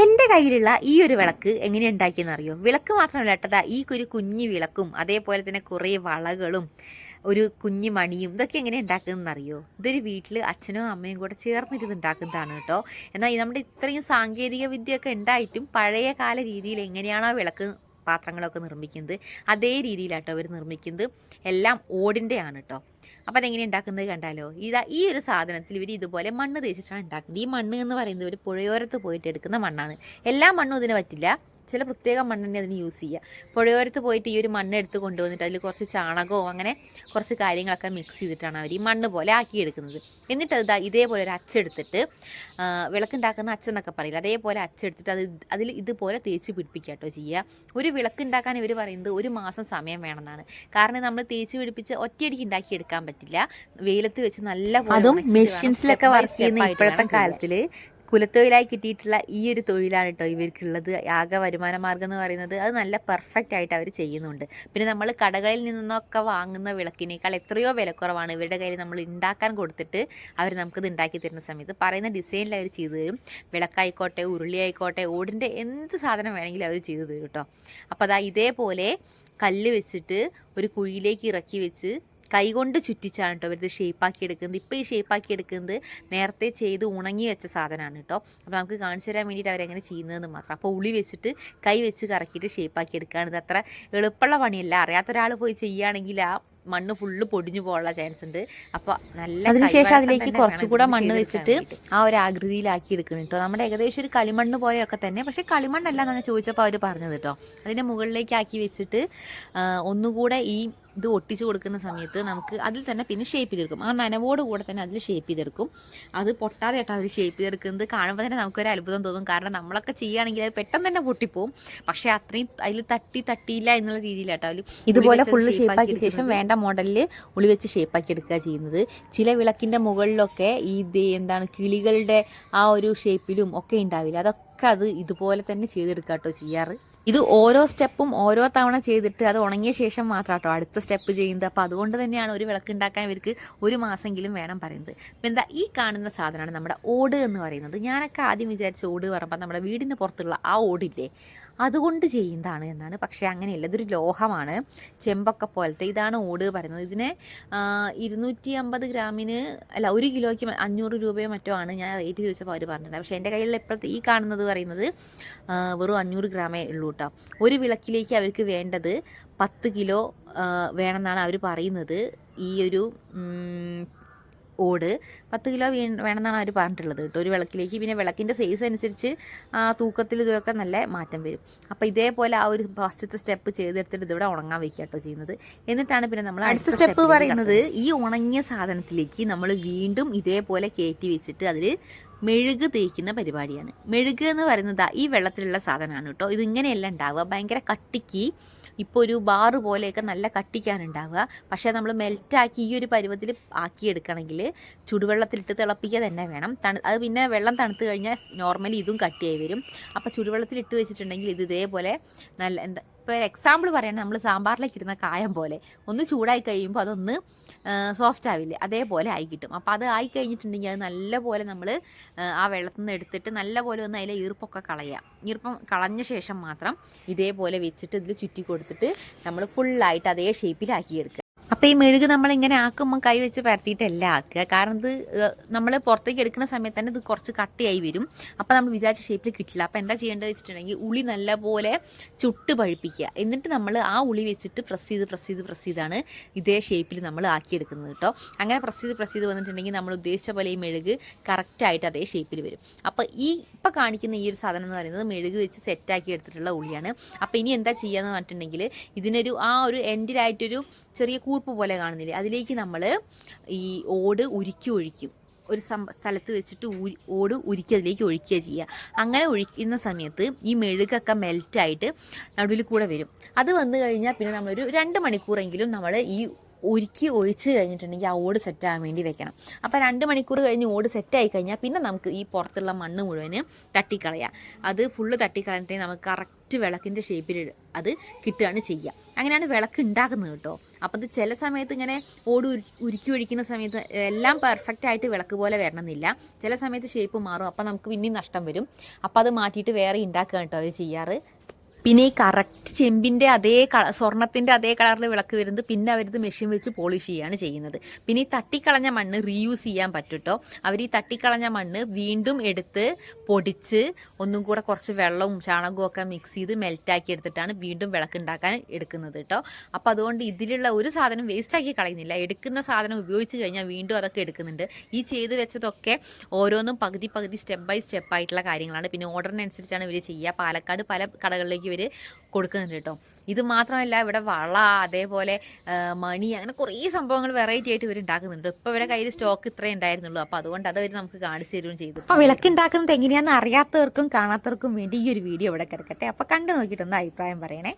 എന്റെ കയ്യിലുള്ള ഈ ഒരു വിളക്ക് എങ്ങനെ ഉണ്ടാക്കിയെന്ന് അറിയോ? വിളക്ക് മാത്രമല്ല കേട്ടതാ ഈ ഒരു കുഞ്ഞു വിളക്കും അതേപോലെ തന്നെ കുറേ വളകളും ഒരു കുഞ്ഞു മണിയും ഇതൊക്കെ എങ്ങനെ ഉണ്ടാക്കുന്നതെന്ന് അറിയോ? ഇതൊരു വീട്ടിൽ അച്ഛനും അമ്മയും കൂടെ ചേർന്നിരുന്ന് ഉണ്ടാക്കുന്നതാണ് കേട്ടോ. എന്നാൽ നമ്മുടെ ഇത്രയും സാങ്കേതിക വിദ്യയൊക്കെ ഉണ്ടായിട്ടും പഴയ കാല രീതിയിൽ എങ്ങനെയാണോ വിളക്ക് പാത്രങ്ങളൊക്കെ നിർമ്മിക്കുന്നത് അതേ രീതിയിലാട്ടോ അവർ നിർമ്മിക്കുന്നത്. എല്ലാം ഓടിന്റെ ആണ് കേട്ടോ. അപ്പോൾ അതെങ്ങനെ ഉണ്ടാക്കുന്നത് കണ്ടാലോ? ഇതാ ഈ ഒരു സാധനത്തിൽ ഇവർ ഇതുപോലെ മണ്ണ് തേച്ചിട്ടാണ് ഉണ്ടാക്കുന്നത് ഈ മണ്ണ് എന്ന് പറയുന്നത് ഒരു പുഴയോരത്ത് പോയിട്ട് എടുക്കുന്ന മണ്ണാണ്. എല്ലാ മണ്ണും ഇതിന് പറ്റില്ല. ചില പ്രത്യേക മണ്ണ് തന്നെ അതിന് യൂസ് ചെയ്യുക പുഴയോരത്ത് പോയിട്ട് ഈ ഒരു മണ്ണ് എടുത്ത് കൊണ്ടുവന്നിട്ട് അതിൽ കുറച്ച് ചാണകവും അങ്ങനെ കുറച്ച് കാര്യങ്ങളൊക്കെ മിക്സ് ചെയ്തിട്ടാണ് അവർ ഈ മണ്ണ് പോലെ ആക്കിയെടുക്കുന്നത്. എന്നിട്ട് അത് ഇതേപോലെ ഒരു അച്ചെടുത്തിട്ട് വിളക്കുണ്ടാക്കുന്ന അച്ചെന്നൊക്കെ പറയില്ല? അതേപോലെ അച്ചെടുത്തിട്ട് അത് അതിൽ ഇതുപോലെ തേച്ച് പിടിപ്പിക്കുക കേട്ടോ ചെയ്യുക ഒരു വിളക്കുണ്ടാക്കാൻ ഇവർ പറയുന്നത് ഒരു മാസം സമയം വേണമെന്നാണ്. കാരണം നമ്മൾ തേച്ച് പിടിപ്പിച്ച് ഒറ്റയടിക്ക് ഉണ്ടാക്കി എടുക്കാൻ പറ്റില്ല. വെയിലത്ത് വെച്ച് നല്ല അതും മെഷീൻസിലൊക്കെ വർക്ക് ചെയ്യുന്ന ഇപ്പോഴത്തെ കാലത്തിൽ കുലത്തൊഴിലായി കിട്ടിയിട്ടുള്ള ഈ ഒരു തൊഴിലാണ് കേട്ടോ ഇവർക്കുള്ളത്. ആകെ വരുമാന മാർഗം എന്ന് പറയുന്നത് അത് നല്ല പെർഫെക്റ്റ് ആയിട്ട് അവർ ചെയ്യുന്നുണ്ട്. പിന്നെ നമ്മൾ കടകളിൽ നിന്നൊക്കെ വാങ്ങുന്ന വിളക്കിനേക്കാൾ എത്രയോ വിലക്കുറവാണ് ഇവരുടെ കയ്യിൽ നമ്മൾ ഉണ്ടാക്കാൻ കൊടുത്തിട്ട് അവർ നമുക്കിത് ഉണ്ടാക്കി തരുന്ന സമയത്ത് പറയുന്ന ഡിസൈനിൽ അവർ ചെയ്തു തരും. വിളക്കായിക്കോട്ടെ ഉരുളി ആയിക്കോട്ടെ ഓടിന്റെ എന്ത് സാധനം വേണമെങ്കിലും അവർ ചെയ്തു തരും കേട്ടോ. അപ്പോൾ അതാ ഇതേപോലെ കല്ല് വെച്ചിട്ട് ഒരു കുഴിയിലേക്ക് ഇറക്കി വെച്ച് കൈകൊണ്ട് ചുറ്റിച്ചാണ് കേട്ടോ ഇവരിത് ഷേപ്പാക്കി എടുക്കുന്നത് ഇപ്പോൾ ഈ ഷേപ്പാക്കി എടുക്കുന്നത് നേരത്തെ ചെയ്ത് ഉണങ്ങി വെച്ച സാധനമാണ് കേട്ടോ അപ്പോൾ നമുക്ക് കാണിച്ചു തരാൻ വേണ്ടിയിട്ട് അവരെങ്ങനെ ചെയ്യുന്നതെന്ന് മാത്രം. അപ്പോൾ ഉളി വെച്ചിട്ട് കൈ വെച്ച് കറക്കിയിട്ട് ഷേപ്പാക്കി എടുക്കുകയാണ് ഇത് അത്ര എളുപ്പമുള്ള പണിയല്ല. അറിയാത്ത ഒരാൾ പോയി ചെയ്യുകയാണെങ്കിൽ ആ മണ്ണ് ഫുള്ള് പൊടിഞ്ഞു പോകാനുള്ള ചാൻസ് ഉണ്ട്. അപ്പോൾ നല്ല അതിനുശേഷം അതിലേക്ക് കുറച്ചുകൂടെ മണ്ണ് വെച്ചിട്ട് ആ ഒരു ആകൃതിയിലാക്കി എടുക്കുന്നു കേട്ടോ നമ്മുടെ ഏകദേശം ഒരു കളിമണ്ണ് പോയൊക്കെ തന്നെ. പക്ഷേ കളിമണ്ണല്ല എന്നാണ് ചോദിച്ചപ്പോൾ അവർ പറഞ്ഞത് കേട്ടോ അതിന്റെ മുകളിലേക്ക് ആക്കി വെച്ചിട്ട് ഒന്നുകൂടെ ഈ ഇത് ഒട്ടിച്ചു കൊടുക്കുന്ന സമയത്ത് നമുക്ക് അതിൽ തന്നെ പിന്നെ ഷേപ്പ് ചെയ്തെടുക്കും. ആ നനവോട് കൂടെ തന്നെ അതിൽ ഷേപ്പ് ചെയ്തെടുക്കും. അത് പൊട്ടാതെ കേട്ടോ അവർ ഷേപ്പ് ചെയ്തെടുക്കുന്നത് കാണുമ്പോൾ തന്നെ നമുക്കൊരു അത്ഭുതം തോന്നും. കാരണം നമ്മളൊക്കെ ചെയ്യുകയാണെങ്കിൽ അത് പെട്ടെന്ന് തന്നെ പൊട്ടിപ്പോവും. പക്ഷേ അത്രയും അതിൽ തട്ടി തട്ടിയില്ല എന്നുള്ള രീതിയിലാട്ടോ അവർ ഇതുപോലെ ഫുള്ള് ഷേപ്പാക്കിയ ശേഷം വേണ്ട മോഡലിൽ ഉളി വെച്ച് ഷേപ്പാക്കി എടുക്കുക ചെയ്യുന്നത്. ചില വിളക്കിന്റെ മുകളിലൊക്കെ ഈ എന്താണ് കിളികളുടെ ആ ഒരു ഷേപ്പിലും ഒക്കെ ഉണ്ടാവില്ല. അതൊക്കെ അത് ഇതുപോലെ തന്നെ ചെയ്തെടുക്കാട്ടോ കേട്ടോ ചെയ്യാറ്. ഇത് ഓരോ സ്റ്റെപ്പും ഓരോ തവണ ചെയ്തിട്ട് അത് ഉണങ്ങിയ ശേഷം മാത്രം കേട്ടോ അടുത്ത സ്റ്റെപ്പ് ചെയ്യുന്നത്. അപ്പോൾ അതുകൊണ്ട് തന്നെയാണ് ഒരു വിളക്ക് ഉണ്ടാക്കാൻ ഇവർക്ക് ഒരു മാസമെങ്കിലും വേണം പറയുന്നത്. അപ്പം എന്താ ഈ കാണുന്ന സാധനമാണ് നമ്മുടെ ഓട് എന്ന് പറയുന്നത്. ഞാനൊക്കെ ആദ്യം വിചാരിച്ച ഓട് പറയുമ്പോൾ നമ്മുടെ വീടിന് പുറത്തുള്ള ആ ഓടില്ലേ? അതുകൊണ്ട് ചെയ്യുന്നതാണ് എന്നാണ്. പക്ഷേ അങ്ങനെയല്ല. ഇതൊരു ലോഹമാണ്. ചെമ്പൊക്കെ പോലത്തെ ഇതാണ് ഓട് പറയുന്നത്. ഇതിന് ഇരുന്നൂറ്റി അമ്പത് ഗ്രാമിന് അല്ല ഒരു കിലോയ്ക്ക് അഞ്ഞൂറ് രൂപയോ മറ്റോ ആണ് ഞാൻ റേറ്റ് ചോദിച്ചപ്പോൾ അവർ പറഞ്ഞിട്ടുണ്ട് പക്ഷേ എന്റെ കയ്യിലുള്ള ഇപ്പോഴത്തെ ഈ കാണുന്നത് പറയുന്നത് വെറും അഞ്ഞൂറ് ഗ്രാമേ ഉള്ളൂ കേട്ടോ. ഒരു വിളക്കിലേക്ക് അവർക്ക് വേണ്ടത് പത്ത് കിലോ വേണമെന്നാണ് അവർ പറയുന്നത്. ഈ ഒരു ഓട്. പത്ത് കിലോ വീ വേണമെന്നാണ് അവർ പറഞ്ഞിട്ടുള്ളത് കേട്ടോ. ഒരു വിളക്കിലേക്ക് പിന്നെ വിളക്കിന്റെ സൈസ് അനുസരിച്ച് ആ തൂക്കത്തിൽ ഇതൊക്കെ നല്ല മാറ്റം വരും. അപ്പോൾ ഇതേപോലെ ആ ഒരു ഫസ്റ്റത്തെ സ്റ്റെപ്പ് ചെയ്തെടുത്തിട്ട് ഇതിവിടെ ഉണങ്ങാൻ വയ്ക്കുക കേട്ടോ ചെയ്യുന്നത്. എന്നിട്ടാണ് പിന്നെ നമ്മൾ അടുത്ത സ്റ്റെപ്പ് പറയുന്നത് ഈ ഉണങ്ങിയ സാധനത്തിലേക്ക് നമ്മൾ വീണ്ടും ഇതേപോലെ കയറ്റി വെച്ചിട്ട് അതിൽ മെഴുക് തേക്കുന്ന പരിപാടിയാണ്. മെഴുക് എന്ന് പറയുന്നത് ഈ വെള്ളത്തിലുള്ള സാധനമാണ് കേട്ടോ. ഇതിങ്ങനെയല്ല ഉണ്ടാവുക. ഭയങ്കര കട്ടിക്ക് ഇപ്പോൾ ഒരു ബാറ് പോലെയൊക്കെ നല്ല കട്ടിക്കാണ് ഉണ്ടാവുക പക്ഷേ നമ്മൾ മെൽറ്റാക്കി ഈ ഒരു പരുവത്തിൽ ആക്കിയെടുക്കണമെങ്കിൽ ചുടുവെള്ളത്തിലിട്ട് തിളപ്പിക്കുക തന്നെ വേണം. തണു അത് പിന്നെ വെള്ളം തണുത്ത് കഴിഞ്ഞാൽ നോർമലി ഇതും കട്ടിയായി വരും. അപ്പോൾ ചുടുവെള്ളത്തിലിട്ട് വെച്ചിട്ടുണ്ടെങ്കിൽ ഇത് ഇതേപോലെ നല്ല എന്താ ഇപ്പോൾ എക്സാമ്പിൾ പറയുകയാണെങ്കിൽ നമ്മൾ സാമ്പാറിലേക്ക് ഇടുന്ന കായം പോലെ. ഒന്ന് ചൂടായി കഴിയുമ്പോൾ അതൊന്ന് സോഫ്റ്റ് ആവില്ലേ അതേപോലെ ആയി കിട്ടും. അപ്പോൾ അത് ആയി കഴിഞ്ഞിട്ടുണ്ടെങ്കിൽ അത് നല്ലപോലെ നമ്മൾ ആ വെള്ളത്തിൽ നിന്ന് എടുത്തിട്ട് നല്ലപോലെ ഒന്ന് അതിലെ ഈർപ്പൊക്കെ കളയുക ഈർപ്പം കളഞ്ഞ ശേഷം മാത്രം ഇതേപോലെ വെച്ചിട്ട് ഇതിൽ ചുറ്റി കൊടുത്തിട്ട് നമ്മൾ ഫുള്ളായിട്ട് അതേ ഷേപ്പിലാക്കി എടുക്കുക. അപ്പോൾ ഈ മെഴുക് നമ്മൾ ഇങ്ങനെ ആക്കുമ്പോൾ കൈ വെച്ച് പരത്തിയിട്ടല്ല ആക്കുക. കാരണം ഇത് നമ്മൾ പുറത്തേക്ക് എടുക്കുന്ന സമയത്ത് തന്നെ ഇത് കുറച്ച് കട്ടിയായി വരും. അപ്പോൾ നമ്മൾ വിചാരിച്ച ഷേപ്പിൽ കിട്ടില്ല. അപ്പോൾ എന്താ ചെയ്യേണ്ടത് വെച്ചിട്ടുണ്ടെങ്കിൽ ഉളി നല്ലപോലെ ചുട്ട് പഴുപ്പിക്കുക. എന്നിട്ട് നമ്മൾ ആ ഉളി വെച്ചിട്ട് പ്രസ് ചെയ്ത് പ്രസ് ചെയ്ത് പ്രസ് ചെയ്താണ് ഇതേ ഷേപ്പിൽ നമ്മൾ ആക്കിയെടുക്കുന്നത് കേട്ടോ അങ്ങനെ പ്രസ് ചെയ്ത് പ്രസ് ചെയ്ത് വന്നിട്ടുണ്ടെങ്കിൽ നമ്മൾ ഉദ്ദേശിച്ച പോലെ ഈ മെഴുക് കറക്റ്റായിട്ട് അതേ ഷേപ്പിൽ വരും. അപ്പോൾ ഈ ഇപ്പോൾ കാണിക്കുന്ന ഈ ഒരു സാധനം എന്ന് പറയുന്നത് മെഴുക് വെച്ച് സെറ്റാക്കി എടുത്തിട്ടുള്ള ഉളിയാണ്. അപ്പോൾ ഇനി എന്താ ചെയ്യാന്ന് പറഞ്ഞിട്ടുണ്ടെങ്കിൽ ഇതിനൊരു ആ ഒരു എൻഡിലായിട്ടൊരു ചെറിയ കൂർപ്പ് പോലെ കാണുന്നില്ലേ? അതിലേക്ക് നമ്മൾ ഈ ഓട് ഉരുക്കി ഒഴിക്കും. ഒരു സം സ്ഥലത്ത് വെച്ചിട്ട് ഓട് ഉരുക്കി അതിലേക്ക് ഒഴിക്കുക ചെയ്യുക. അങ്ങനെ ഒഴിക്കുന്ന സമയത്ത് ഈ മെഴുകൊക്കെ മെൽറ്റായിട്ട് നടുവിൽ കൂടെ വരും. അത് വന്നു കഴിഞ്ഞാൽ പിന്നെ നമ്മളൊരു രണ്ട് മണിക്കൂറെങ്കിലും നമ്മൾ ഈ ഒരുക്കി ഒഴിച്ച് കഴിഞ്ഞിട്ടുണ്ടെങ്കിൽ ആ ഓട് സെറ്റാകാൻ വേണ്ടി വെക്കണം. അപ്പോൾ രണ്ട് മണിക്കൂർ കഴിഞ്ഞ് ഓട് സെറ്റായി കഴിഞ്ഞാൽ പിന്നെ നമുക്ക് ഈ പുറത്തുള്ള മണ്ണ് മുഴുവൻ തട്ടിക്കളയാം. അത് ഫുള്ള് തട്ടിക്കളഞ്ഞിട്ടുണ്ടെങ്കിൽ നമുക്ക് കറക്റ്റ് വിളക്കിന്റെ ഷേപ്പിൽ അത് കിട്ടുകയാണ് ചെയ്യുക അങ്ങനെയാണ് വിളക്ക് ഉണ്ടാക്കുന്നത് കേട്ടോ. അപ്പോൾ ഇത് ചില സമയത്ത് ഇങ്ങനെ ഓട് ഉരു- ഉരുക്കി ഒഴിക്കുന്ന സമയത്ത് എല്ലാം പെർഫെക്റ്റ് ആയിട്ട് വിളക്ക് പോലെ വരണമെന്നില്ല. ചില സമയത്ത് ഷേപ്പ് മാറും. അപ്പോൾ നമുക്ക് പിന്നെയും നഷ്ടം വരും. അപ്പോൾ അത് മാറ്റിയിട്ട് വേറെ ഉണ്ടാക്കുക കേട്ടോ അവർ ചെയ്യാറ്. പിന്നെ ഈ കറക്റ്റ് ചെമ്പിന്റെ അതേ കള സ്വർണത്തിന്റെ അതേ കളറിൽ വിളക്ക് വരുന്നത് പിന്നെ അവരിത് മെഷീൻ വെച്ച് പോളിഷ് ചെയ്യുകയാണ് ചെയ്യുന്നത്. പിന്നെ ഈ തട്ടിക്കളഞ്ഞ മണ്ണ് റീയൂസ് ചെയ്യാൻ പറ്റും കേട്ടോ അവർ ഈ തട്ടിക്കളഞ്ഞ മണ്ണ് വീണ്ടും എടുത്ത് പൊടിച്ച് ഒന്നും കൂടെ കുറച്ച് വെള്ളവും ചാണകവും ഒക്കെ മിക്സ് ചെയ്ത് മെൽറ്റാക്കി എടുത്തിട്ടാണ് വീണ്ടും വിളക്ക് ഉണ്ടാക്കാൻ എടുക്കുന്നത് കേട്ടോ അപ്പോൾ അതുകൊണ്ട് ഇതിലുള്ള ഒരു സാധനം വേസ്റ്റാക്കി കളയുന്നില്ല. എടുക്കുന്ന സാധനം ഉപയോഗിച്ച് കഴിഞ്ഞാൽ വീണ്ടും അതൊക്കെ എടുക്കുന്നുണ്ട്. ഈ ചെയ്ത് വെച്ചതൊക്കെ ഓരോന്നും പകുതി പകുതി സ്റ്റെപ്പ് ബൈ സ്റ്റെപ്പ് ആയിട്ടുള്ള കാര്യങ്ങളാണ്. പിന്നെ ഓർഡറിനനുസരിച്ചാണ് ഇവർ ചെയ്യുക. പാലക്കാട് പല കടകളിലേക്ക് ഇവർ കൊടുക്കുന്നുണ്ട് കേട്ടോ. ഇത് മാത്രമല്ല ഇവിടെ വള അതേപോലെ മണി അങ്ങനെ കുറേ സംഭവങ്ങൾ വെറൈറ്റി ആയിട്ട് ഇവർ ഉണ്ടാക്കുന്നുണ്ട്. ഇപ്പോൾ ഇവരുടെ കയ്യിൽ സ്റ്റോക്ക് ഇത്രേ ഉണ്ടായിരുന്നുള്ളൂ. അപ്പോൾ അതുകൊണ്ട് അത് അവർ നമുക്ക് കാണിച്ചു തരുകയും ചെയ്തു. അപ്പോൾ വിളക്ക് ഉണ്ടാക്കുന്നത് എങ്ങനെയാണെന്ന് അറിയാത്തവർക്കും കാണാത്തവർക്കും വേണ്ടി ഈ ഒരു വീഡിയോ ഇവിടെ കിടക്കട്ടെ. അപ്പോൾ കണ്ടു നോക്കിയിട്ടൊന്ന് അഭിപ്രായം പറയണേ.